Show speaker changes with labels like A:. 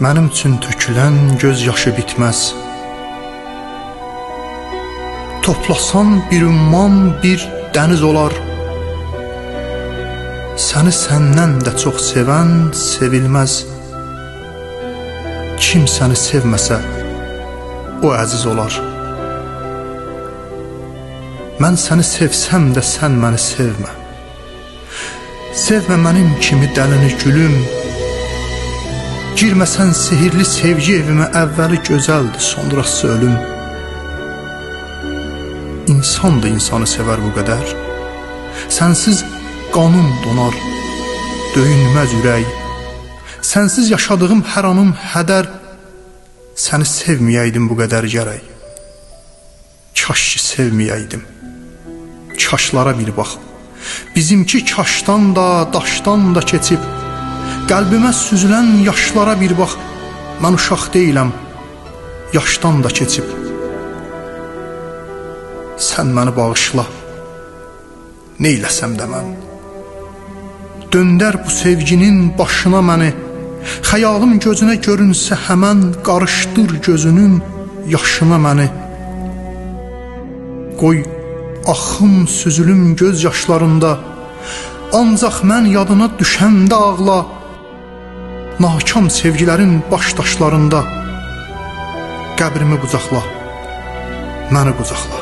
A: Mənim üçün tökülən göz yaşı bitməz. Toplasan bir ümman bir dəniz olar. Səni səndən də çox sevən sevilməz. Kim səni sevməsə, o əziz olar. Mən səni sevsəm də sən məni sevmə. Sevmə mənim kimi dəlini gülüm. Girməsən sehirli sevgi evimə əvvəli gözəldir, sonrası ölüm. İnsan da insanı sevər bu qədər. Sənsiz qanım donar, döyünməz ürək. Sənsiz yaşadığım hər anım hədər. Səni sevməyəydim bu qədər gərək. Kaş ki sevməyəydim. Kaşlara bir bax. Bizimki kaşdan da, daşdan da keçib. Qəlbimə süzülən yaşlara bir bax. Mən uşaq deyiləm. Yaşdan da keçib. Sən məni bağışla. Neyləsəm də mən. Döndər bu sevginin başına məni. Xəyalım gözünə görünsə həmən qarışdır gözünün yaşına məni. Qoy axım süzülüm göz yaşlarında. Ancaq mən yadına düşəndə ağla. Nakam sevgilərin baş daşlarında. Qəbrimi qucaqla. Məni qucaqla.